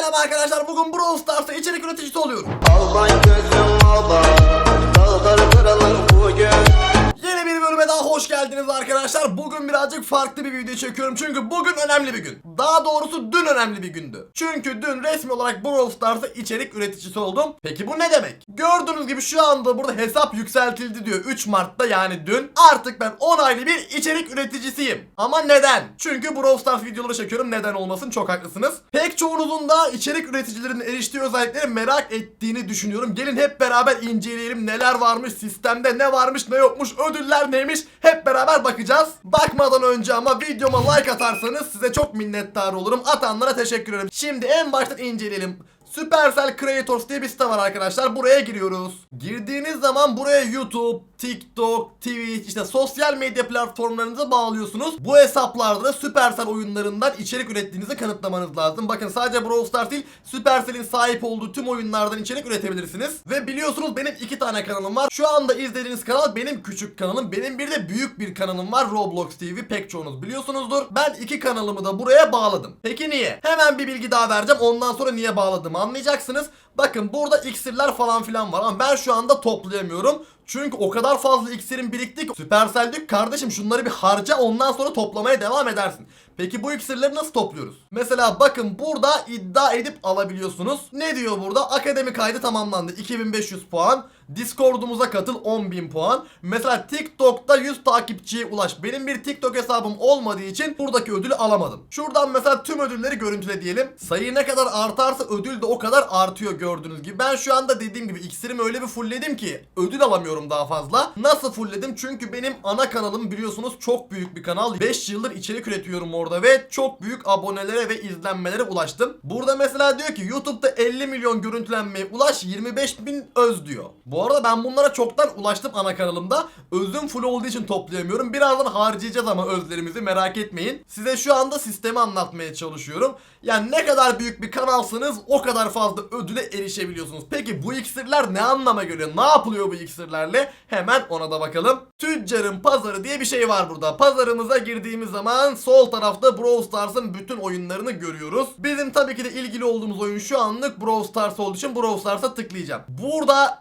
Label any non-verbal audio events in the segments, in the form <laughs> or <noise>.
Selam arkadaşlar bugün Brawl Stars'ta içerik üreticisi oluyorum. Alman gözüm alba Dağları kıralım bugün hoş geldiniz arkadaşlar. Bugün birazcık farklı bir video çekiyorum çünkü bugün önemli bir gün. Daha doğrusu dün önemli bir gündü. Çünkü dün resmi olarak Brawl Stars'ta içerik üreticisi oldum. Peki bu ne demek? Gördüğünüz gibi şu anda burada hesap yükseltildi diyor 3 Mart'ta yani dün. Artık ben 10 aylı bir içerik üreticisiyim. Ama neden? Çünkü Brawl Stars videoları çekiyorum. Neden olmasın? Çok haklısınız. Pek çoğunuzun da içerik üreticilerinin eriştiği özellikleri merak ettiğini düşünüyorum. Gelin hep beraber inceleyelim neler varmış, sistemde ne varmış, ne yokmuş, ödüller neymiş hep beraber bakacağız. Bakmadan önce ama videoma like atarsanız size çok minnettar olurum. Atanlara teşekkür ederim. Şimdi en baştan inceleyelim. Supercell Creators diye bir site var arkadaşlar. Buraya giriyoruz. Girdiğiniz zaman buraya YouTube, TikTok, Twitch işte sosyal medya platformlarınıza bağlıyorsunuz. Bu hesaplarda da Supercell oyunlarından içerik ürettiğinizi kanıtlamanız lazım. Bakın sadece Brawl Stars değil Supercell'in sahip olduğu tüm oyunlardan içerik üretebilirsiniz. Ve biliyorsunuz benim iki tane kanalım var. Şu anda izlediğiniz kanal benim küçük kanalım. Benim bir de büyük bir kanalım var Roblox TV pek çoğunuz biliyorsunuzdur. Ben iki kanalımı da buraya bağladım. Peki niye? Hemen bir bilgi daha vereceğim. Ondan sonra niye bağladım anlayacaksınız. Bakın burada iksirler falan filan var ama ben şu anda toplayamıyorum. Çünkü o kadar fazla iksirin birikti ki Supercell kardeşim şunları bir harca ondan sonra toplamaya devam edersin. Peki bu iksirleri nasıl topluyoruz? Mesela bakın burada iddia edip alabiliyorsunuz. Ne diyor burada? Akademi kaydı tamamlandı. 2500 puan. Discord'umuza katıl 10.000 puan. Mesela TikTok'ta 100 takipçiye ulaş. Benim bir TikTok hesabım olmadığı için buradaki ödülü alamadım. Şuradan mesela tüm ödülleri görüntüle diyelim. Sayı ne kadar artarsa ödül de o kadar artıyor gördüğünüz gibi. Ben şu anda dediğim gibi iksirimi öyle bir fullledim ki ödül alamıyorum daha fazla. Nasıl fullledim? Çünkü benim ana kanalım biliyorsunuz çok büyük bir kanal. 5 yıldır içerik üretiyorum orada ve çok büyük abonelere ve izlenmelere ulaştım. Burada mesela diyor ki YouTube'da 50 milyon görüntülenmeye ulaş 25 bin öz diyor. Bu arada ben bunlara çoktan ulaştım ana kanalımda. Özüm full olduğu için toplayamıyorum. Birazdan harcayacağız ama özlerimizi merak etmeyin. Size şu anda sistemi anlatmaya çalışıyorum. Yani ne kadar büyük bir kanalsınız o kadar fazla ödüle erişebiliyorsunuz. Peki bu iksirler ne anlama geliyor? Ne yapılıyor bu iksirlerle? Hemen ona da bakalım. Tüccarın pazarı diye bir şey var burada. Pazarımıza girdiğimiz zaman sol tarafta Brawl Stars'ın bütün oyunlarını görüyoruz. Bizim tabii ki de ilgili olduğumuz oyun şu anlık Brawl Stars olduğu için Brawl Stars'a tıklayacağım. Burada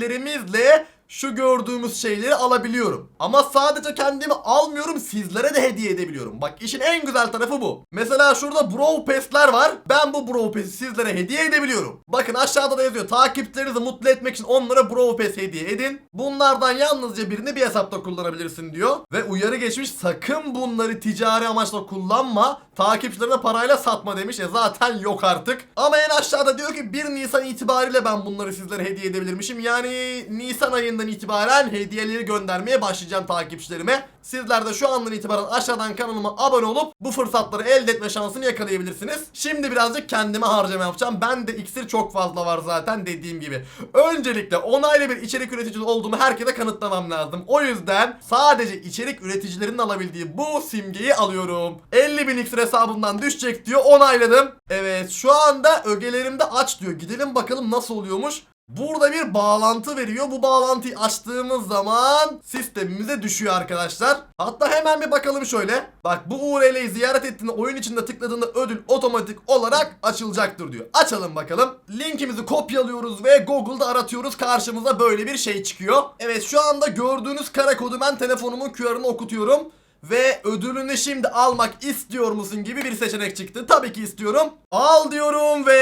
iksirlerimizle şu gördüğümüz şeyleri alabiliyorum. Ama sadece kendimi almıyorum sizlere de hediye edebiliyorum. Bak işin en güzel tarafı bu. Mesela şurada Brawl Pass'ler var. Ben bu Brawl Pass'i sizlere hediye edebiliyorum. Bakın aşağıda da yazıyor. Takipçilerinizi mutlu etmek için onlara Brawl Pass hediye edin. Bunlardan yalnızca birini bir hesapta kullanabilirsin diyor. Ve uyarı geçmiş sakın bunları ticari amaçla kullanma. Takipçilerine parayla satma demiş. E zaten yok artık. Ama en aşağıda diyor ki 1 Nisan itibariyle ben bunları sizlere hediye edebilirmişim. Yani Nisan ayından itibaren hediyeleri göndermeye başlayacağım takipçilerime. Sizler de şu andan itibaren aşağıdan kanalıma abone olup bu fırsatları elde etme şansını yakalayabilirsiniz. Şimdi birazcık kendime harcama yapacağım. Ben de iksir çok fazla var zaten dediğim gibi. Öncelikle onaylı bir içerik üreticisi olduğumu herkese kanıtlamam lazım. O yüzden sadece içerik üreticilerinin alabildiği bu simgeyi alıyorum. 50 bin iksir hesabımdan düşecek diyor onayladım. Evet şu anda ögelerimde aç diyor. Gidelim bakalım nasıl oluyormuş. Burada bir bağlantı veriyor. Bu bağlantıyı açtığımız zaman sistemimize düşüyor arkadaşlar. Hatta hemen bir bakalım şöyle. Bak bu URL'yi ziyaret ettiğinde oyun içinde tıkladığında ödül otomatik olarak açılacaktır diyor. Açalım bakalım. Linkimizi kopyalıyoruz ve Google'da aratıyoruz. Karşımıza böyle bir şey çıkıyor. Evet şu anda gördüğünüz kara kodu ben telefonumun QR'ını okutuyorum. Ve ödülünü şimdi almak istiyor musun gibi bir seçenek çıktı. Tabii ki istiyorum. Al diyorum ve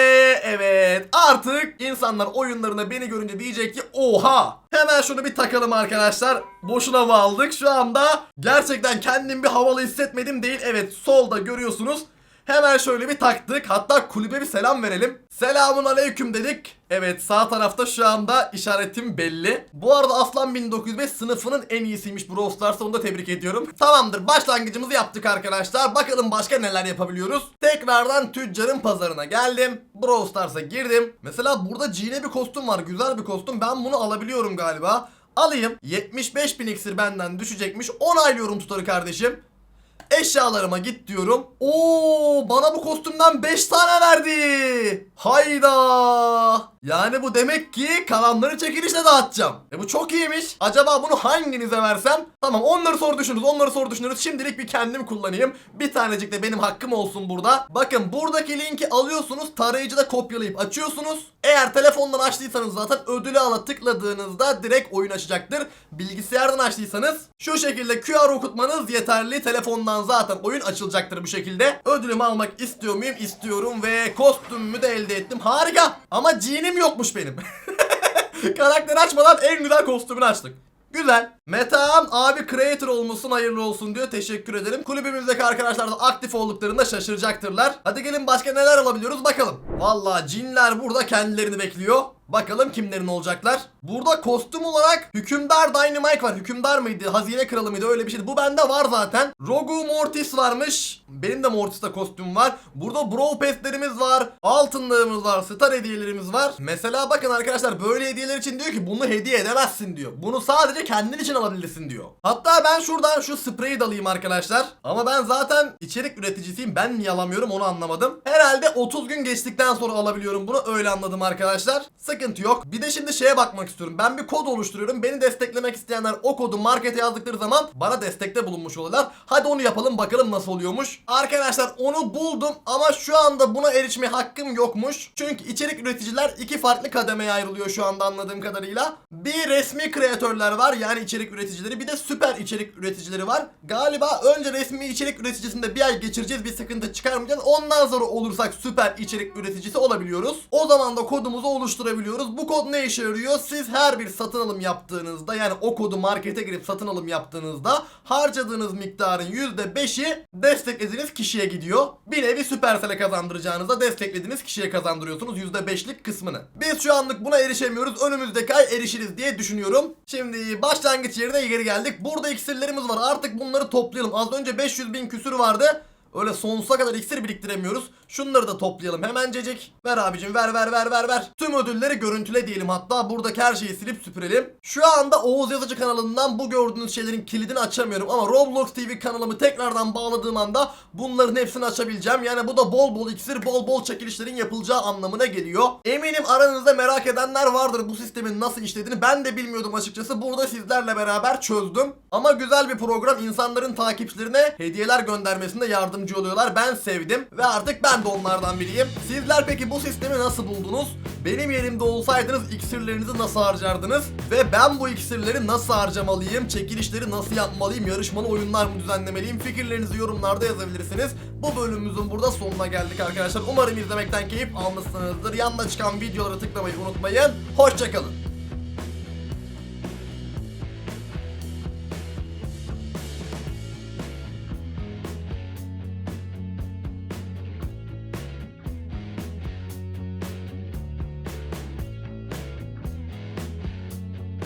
evet artık insanlar oyunlarına beni görünce diyecek ki oha. Hemen şunu bir takalım arkadaşlar. Boşuna mı aldık? Şu anda gerçekten kendim bir havalı hissetmedim değil. Evet solda görüyorsunuz. Hemen şöyle bir taktık. Hatta kulübe bir selam verelim. Selamun aleyküm dedik. Evet sağ tarafta şu anda işaretim belli. Bu arada Aslan 1905 sınıfının en iyisiymiş Brawl Stars'ta onu da tebrik ediyorum. Tamamdır başlangıcımızı yaptık arkadaşlar. Bakalım başka neler yapabiliyoruz. Tekrardan tüccarın pazarına geldim. Brawl Stars'a girdim. Mesela burada G'ne bir kostüm var. Güzel bir kostüm. Ben bunu alabiliyorum galiba. Alayım. 75 bin iksir benden düşecekmiş. Onaylıyorum tutarı kardeşim. Eşyalarıma git diyorum. Oo bana bu kostümden 5 tane verdi. Hayda! Yani bu demek ki kalanları çekilişle dağıtacağım. E bu çok iyiymiş. Acaba bunu hanginize versem? Tamam onları soru düşünürüz. Onları soru düşünürüz. Şimdilik bir kendim kullanayım. Bir tanecik de benim hakkım olsun burada. Bakın buradaki linki alıyorsunuz. Tarayıcıda kopyalayıp açıyorsunuz. Eğer telefondan açtıysanız zaten ödülü ala tıkladığınızda direkt oyun açacaktır. Bilgisayardan açtıysanız şu şekilde QR okutmanız yeterli. Telefondan zaten oyun açılacaktır bu şekilde. Ödülümü almak istiyor muyum? İstiyorum ve kostümümü de elde ettim. Harika. Ama jeanim yokmuş benim. <laughs> Karakteri açmadan en güzel kostümünü açtık. Güzel. Metehan abi creator olmuşsun hayırlı olsun diyor. Teşekkür ederim. Kulübümüzdeki arkadaşlar da aktif olduklarında şaşıracaktırlar. Hadi gelin başka neler alabiliyoruz bakalım. Vallahi cinler burada kendilerini bekliyor. Bakalım kimlerin olacaklar. Burada kostüm olarak Hükümdar Dynamite var. Hükümdar mıydı? Hazine Kralı mıydı? Öyle bir şeydi. Bu bende var zaten. Rogu Mortis varmış. Benim de Mortis'te kostüm var. Burada Brawl Pass'lerimiz var. Altınlığımız var. Star hediyelerimiz var. Mesela bakın arkadaşlar böyle hediyeler için diyor ki bunu hediye edemezsin diyor. Bunu sadece kendin için alabilirsin diyor. Hatta ben şuradan şu spreyi de alayım arkadaşlar. Ama ben zaten içerik üreticisiyim. Ben niye alamıyorum onu anlamadım. Herhalde 30 gün geçtikten sonra alabiliyorum bunu. Öyle anladım arkadaşlar. Sıkıntı yok. Bir de şimdi şeye bakmak istiyorum. Ben bir kod oluşturuyorum. Beni desteklemek isteyenler o kodu markete yazdıkları zaman bana destekte bulunmuş oluyorlar. Hadi onu yapalım bakalım nasıl oluyormuş. Arkadaşlar onu buldum ama şu anda buna erişme hakkım yokmuş. Çünkü içerik üreticiler iki farklı kademeye ayrılıyor şu anda anladığım kadarıyla. Bir resmi kreatörler var yani içerik üreticileri. Bir de süper içerik üreticileri var. Galiba önce resmi içerik üreticisinde bir ay geçireceğiz bir sıkıntı çıkarmayacağız. Ondan sonra olursak süper içerik üreticisi olabiliyoruz. O zaman da kodumuzu oluşturabiliyoruz. Bu kod ne işe yarıyor? Siz her bir satın alım yaptığınızda yani o kodu markete girip satın alım yaptığınızda harcadığınız miktarın %5'i desteklediğiniz kişiye gidiyor. Bir nevi Supercell'e kazandıracağınızda desteklediğiniz kişiye kazandırıyorsunuz %5'lik kısmını. Biz şu anlık buna erişemiyoruz. Önümüzdeki ay erişiriz diye düşünüyorum. Şimdi başlangıç yerine geri geldik. Burada iksirlerimiz var. Artık bunları toplayalım. Az önce 500 bin küsür vardı. Öyle sonsuza kadar iksir biriktiremiyoruz. Şunları da toplayalım hemencecik. Ver abicim ver ver ver ver ver. Tüm ödülleri görüntüle diyelim hatta buradaki her şeyi silip süpürelim. Şu anda Oğuz Yazıcı kanalından bu gördüğünüz şeylerin kilidini açamıyorum ama Roblox TV kanalımı tekrardan bağladığım anda bunların hepsini açabileceğim. Yani bu da bol bol iksir bol bol çekilişlerin yapılacağı anlamına geliyor. Eminim aranızda merak edenler vardır bu sistemin nasıl işlediğini. Ben de bilmiyordum açıkçası. Burada sizlerle beraber çözdüm. Ama güzel bir program insanların takipçilerine hediyeler göndermesinde yardımcı oluyorlar. Ben sevdim ve artık ben de onlardan biriyim. Sizler peki bu sistemi nasıl buldunuz? Benim yerimde olsaydınız iksirlerinizi nasıl harcardınız? Ve ben bu iksirleri nasıl harcamalıyım? Çekilişleri nasıl yapmalıyım? Yarışmalı oyunlar mı düzenlemeliyim? Fikirlerinizi yorumlarda yazabilirsiniz. Bu bölümümüzün burada sonuna geldik arkadaşlar. Umarım izlemekten keyif almışsınızdır. Yanına çıkan videoları tıklamayı unutmayın. Hoşçakalın.